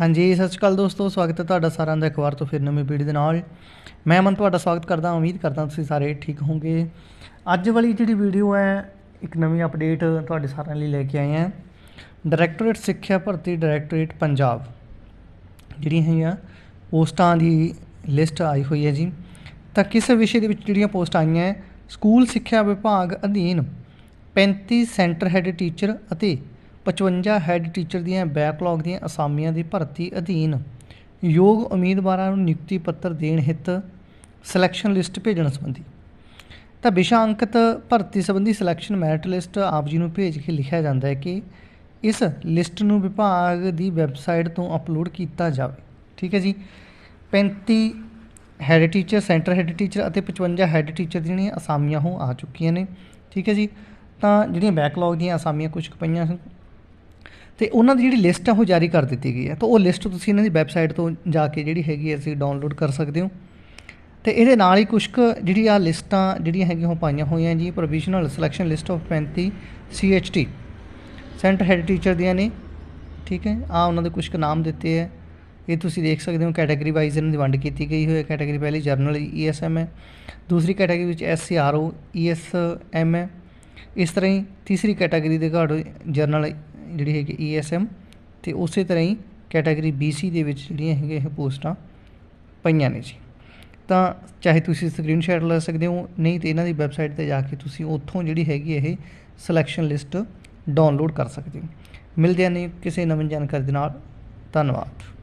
ਹਾਂਜੀ, ਸਤਿ ਸ਼੍ਰੀ ਅਕਾਲ ਦੋਸਤੋ, ਸਵਾਗਤ ਹੈ ਤੁਹਾਡਾ ਸਾਰਿਆਂ ਦਾ ਇੱਕ ਵਾਰ ਤੋਂ ਫਿਰ ਨਵੀਂ ਪੀੜ੍ਹੀ ਦੇ ਨਾਲ। ਮੈਂ ਅਮਨ ਤੁਹਾਡਾ ਸਵਾਗਤ ਕਰਦਾ, ਉਮੀਦ ਕਰਦਾ ਤੁਸੀਂ ਸਾਰੇ ਠੀਕ ਹੋਵੋਗੇ। ਅੱਜ ਵਾਲੀ ਜਿਹੜੀ ਵੀਡੀਓ ਹੈ, ਇੱਕ ਨਵੀਂ ਅਪਡੇਟ ਤੁਹਾਡੇ ਸਾਰਿਆਂ ਲਈ ਲੈ ਕੇ ਆਏ ਹਾਂ। ਡਾਇਰੈਕਟੋਰੇਟ ਸਿੱਖਿਆ ਭਰਤੀ ਡਾਇਰੈਕਟੋਰੇਟ ਪੰਜਾਬ। ਜਿਹੜੀਆਂ ਹੈਗੀਆਂ, ਪੋਸਟਾਂ ਦੀ ਲਿਸਟ ਆਈ ਹੋਈ ਹੈ ਜੀ। ਤਾਂ ਕਿਸ ਵਿਸ਼ੇ ਦੇ ਵਿੱਚ ਜਿਹੜੀਆਂ ਪੋਸਟ ਆਈਆਂ ਹੈ ਸਕੂਲ ਸਿੱਖਿਆ ਵਿਭਾਗ ਅਧੀਨ 35 ਸੈਂਟਰ ਹੈੱਡ ਟੀਚਰ ਅਤੇ 55 ਹੈੱਡ ਟੀਚਰ ਦੀਆਂ ਬੈਕਲੌਗ ਦੀਆਂ ਅਸਾਮੀਆਂ ਦੀ ਭਰਤੀ ਅਧੀਨ ਯੋਗ ਉਮੀਦਵਾਰਾਂ ਨੂੰ ਨਿਯੁਕਤੀ ਪੱਤਰ ਦੇਣ ਹਿੱਤ ਸਿਲੈਕਸ਼ਨ ਲਿਸਟ ਭੇਜਣ ਸੰਬੰਧੀ। ਤਾਂ ਵਿਸ਼ਾ ਅੰਕਤ ਭਰਤੀ ਸੰਬੰਧੀ ਸਿਲੈਕਸ਼ਨ ਮੈਰਿਟ ਲਿਸਟ ਆਪ ਜੀ ਨੂੰ ਭੇਜ ਕੇ ਲਿਖਿਆ ਜਾਂਦਾ ਹੈ ਕਿ ਇਸ ਲਿਸਟ ਨੂੰ ਵਿਭਾਗ ਦੀ ਵੈਬਸਾਈਟ ਤੋਂ ਅਪਲੋਡ ਕੀਤਾ ਜਾਵੇ। ਠੀਕ ਹੈ ਜੀ? 35 head teacher centre head teacher ਅਤੇ 55 ਹੈੱਡ ਟੀਚਰ ਦੀਆਂ ਜਿਹੜੀਆਂ ਅਸਾਮੀਆਂ ਉਹ ਆ ਚੁੱਕੀਆਂ ਨੇ। ਠੀਕ ਹੈ ਜੀ? ਤਾਂ ਜਿਹੜੀਆਂ ਬੈਕਲੌਗ ਦੀਆਂ ਅਸਾਮੀਆਂ ਕੁਝ ਕੁ ਪਈਆਂ ਹਨ ਤੇ ਉਹਨਾਂ ਦੀ ਜਿਹੜੀ ਲਿਸਟ ਹੈ ਉਹ ਜਾਰੀ ਕਰ ਦਿੱਤੀ ਗਈ ਹੈ। ਤਾਂ ਉਹ ਲਿਸਟ ਤੁਸੀਂ ਇਹਨਾਂ ਦੀ ਵੈਬਸਾਈਟ ਤੋਂ ਜਾ ਕੇ ਜਿਹੜੀ ਹੈਗੀ ਹੈ ਤੁਸੀਂ ਡਾਊਨਲੋਡ ਕਰ ਸਕਦੇ ਹੋ। ਤੇ ਇਹਦੇ ਨਾਲ ਹੀ ਕੁਝ ਕੁ ਜਿਹੜੀ ਆ ਲਿਸਟਾਂ ਜਿਹੜੀਆਂ ਹੈਗੀਆਂ ਉਹ ਪਾਈਆਂ ਹੋਈਆਂ ਜੀ provisional selection list of 35 CHT centre head teacher ਦੀਆਂ ਨੇ, ਠੀਕ ਹੈ। ਆ ਉਹਨਾਂ ਦੇ ਕੁਝ ਕੁ ਨਾਮ ਦਿੱਤੇ ਹੈ ਇਹ ਤੁਸੀਂ ਦੇਖ ਸਕਦੇ ਹੋ ਕੈਟਾਗਰੀ ਵਾਈਜ਼ ਇਹਨਾਂ ਦੀ ਵੰਡ ਕੀਤੀ ਗਈ ਹੋਈ ਹੈ। ਕੈਟਾਗਰੀ ਪਹਿਲੀ ਜਰਨਲ ਈਐਸਐਮ ਹੈ। ਦੂਸਰੀ ਕੈਟਾਗਰੀ ਵਿੱਚ ਐਸਸੀਆਰਓ ਈਐਸਐਮ ਹੈ। ਇਸ ਤਰ੍ਹਾਂ ਹੀ ਤੀਸਰੀ ਕੈਟਾਗਰੀ ਦੇ ਘਾਟ ਜਰਨਲ ਜਿਹੜੀ ਹੈਗੀ ਈਐਸਐਮ ਤੇ ਉਸੇ ਤਰ੍ਹਾਂ ਹੀ ਕੈਟਾਗਰੀ BC ਦੇ ਵਿੱਚ ਜਿਹੜੀਆਂ ਹੈਗੀਆਂ ਇਹ ਪੋਸਟਾਂ ਪਈਆਂ ਨੇ ਜੀ। ਤਾਂ ਚਾਹੇ ਤੁਸੀਂ ਸਕਰੀਨਸ਼ਾਟ ਲੈ ਸਕਦੇ ਹੋ, ਨਹੀਂ ਤੇ ਇਹਨਾਂ ਦੀ ਵੈਬਸਾਈਟ ਤੇ ਜਾ ਕੇ ਤੁਸੀਂ ਉੱਥੋਂ ਜਿਹੜੀ ਹੈਗੀ ਇਹ ਸਿਲੈਕਸ਼ਨ ਲਿਸਟ ਡਾਊਨਲੋਡ ਕਰ ਸਕਦੇ ਹੋ। ਮਿਲਦੇ ਹਾਂ ਕਿਸੇ ਨਵੀਂ ਜਾਣਕਾਰੀ ਦੇ ਨਾਲ। ਧੰਨਵਾਦ।